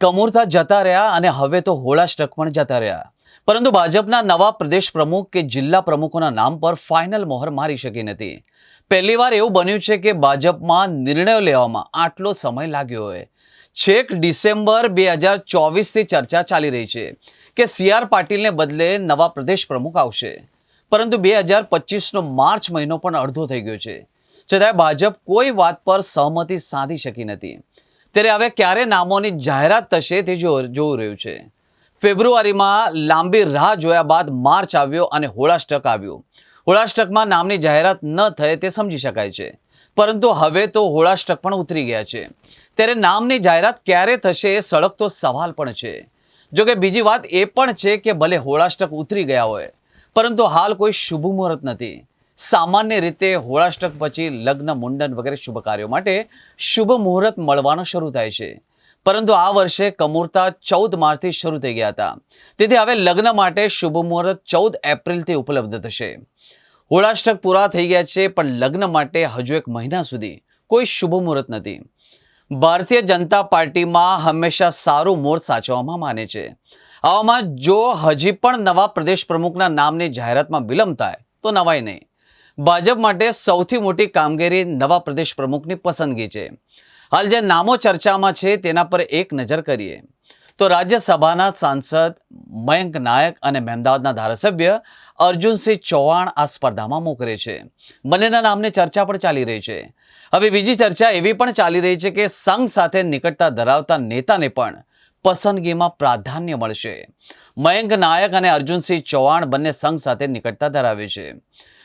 કમુરથા જતા રહ્યા અને હવે તો હોળાષ્ટક પણ જતા રહ્યા. પરંતુ ભાજપના નવા પ્રદેશ પ્રમુખ કે જિલ્લા પ્રમુખોના નામ પર ફાઇનલ મોહર મારી શકી નથી. પહેલીવાર એવું બન્યું છે કે ભાજપમાં નિર્ણયો લેવામાં આટલો સમય લાગ્યો હોય. છેક ડિસેમ્બર બે હજાર ચોવીસથી ચર્ચા ચાલી રહી છે કે સી આર પાટીલને બદલે નવા પ્રદેશ પ્રમુખ આવશે. પરંતુ બે હજાર પચીસનો માર્ચ મહિનો પણ અડધો થઈ ગયો છે. છતાંય ભાજપ કોઈ વાત પર સહમતિ સાધી શકી નથી. ત્યારે હવે ક્યારે નામોની જાહેરાત થશે તે જોવું રહ્યું છે. ફેબ્રુઆરીમાં લાંબી રાહ જોયા બાદ માર્ચ આવ્યો અને હોળાષ્ટક આવ્યું. હોળાષ્ટકમાં નામની જાહેરાત ન થાય તે સમજી શકાય છે. પરંતુ હવે તો હોળાષ્ટક પણ ઉતરી ગયા છે. ત્યારે નામની જાહેરાત ક્યારે થશે એ સળગતો સવાલ પણ છે. જો કે બીજી વાત એ પણ છે કે ભલે હોળાષ્ટક ઉતરી ગયા હોય, પરંતુ હાલ કોઈ શુભ મુહૂર્ત નથી. સામાન્ય રીતે હોળાષ્ટક પછી લગ્ન, મુંડન વગેરે શુભ કાર્યો માટે શુભ મુહૂર્ત મળવાનો શરૂ થાય છે. પરંતુ આ વર્ષે કમૂરતા ચૌદ માર્ચથી શરૂ થઈ ગયા હતા. તેથી હવે લગ્ન માટે શુભ મુહૂર્ત ચૌદ એપ્રિલથી ઉપલબ્ધ થશે. હોળાષ્ટક પૂરા થઈ ગયા છે, પણ લગ્ન માટે હજુ એક મહિના સુધી કોઈ શુભ મુહૂર્ત નથી. ભારતીય જનતા પાર્ટીમાં હંમેશા સારું મોર સાચવવામાં માને છે. આવામાં જો હજી પણ નવા પ્રદેશ પ્રમુખના નામની જાહેરાતમાં વિલંબ થાય, તો નવાય નહીં. ભાજપ માટે સૌથી મોટી કામગીરી નવા પ્રદેશ પ્રમુખની પસંદગી છે. હાલ જે નામો ચર્ચામાં છે તેના પર એક નજર કરીએ. તો રાજ્યસભાના સાંસદ મયંક નાયક અને મહેમદાવાદના ધારાસભ્ય અર્જુનસિંહ ચૌહાણ આ સ્પર્ધામાં મોકરે છે. બંનેના નામની ચર્ચા પણ ચાલી રહી છે. હવે બીજી ચર્ચા એવી પણ ચાલી રહી છે કે સંઘ સાથે નિકટતા ધરાવતા નેતાને પણ પસંદગીમાં પ્રાધાન્ય મળશે. મયંક નાયક અને અર્જુનસિંહ ચૌહાણ બંને સંઘ સાથે નિકટતા ધરાવે છે.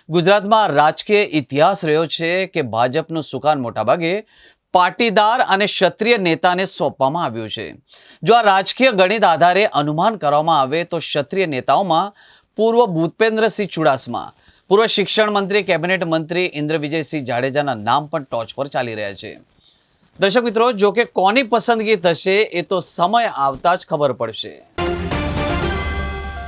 ગુજરાતમાં રાજકીય ઇતિહાસ રહ્યો છે કે ભાજપનું સુકાન મોટાભાગે પાટીદાર અને ક્ષત્રિય નેતાને સોંપવામાં આવ્યું છે. જો આ રાજકીય ગણિત આધારે અનુમાન કરવામાં આવે તો ક્ષત્રિય નેતાઓમાં પૂર્વ ભૂપેન્દ્રસિંહ ચુડાસમા, પૂર્વ શિક્ષણ મંત્રી, કેબિનેટ મંત્રી ઇન્દ્ર વિજયસિંહ જાડેજાના નામ પણ ટોચ પર ચાલી રહ્યા છે. દર્શક મિત્રો, જો કે કોની પસંદગી થશે એ તો સમય આવતા જ ખબર પડશે.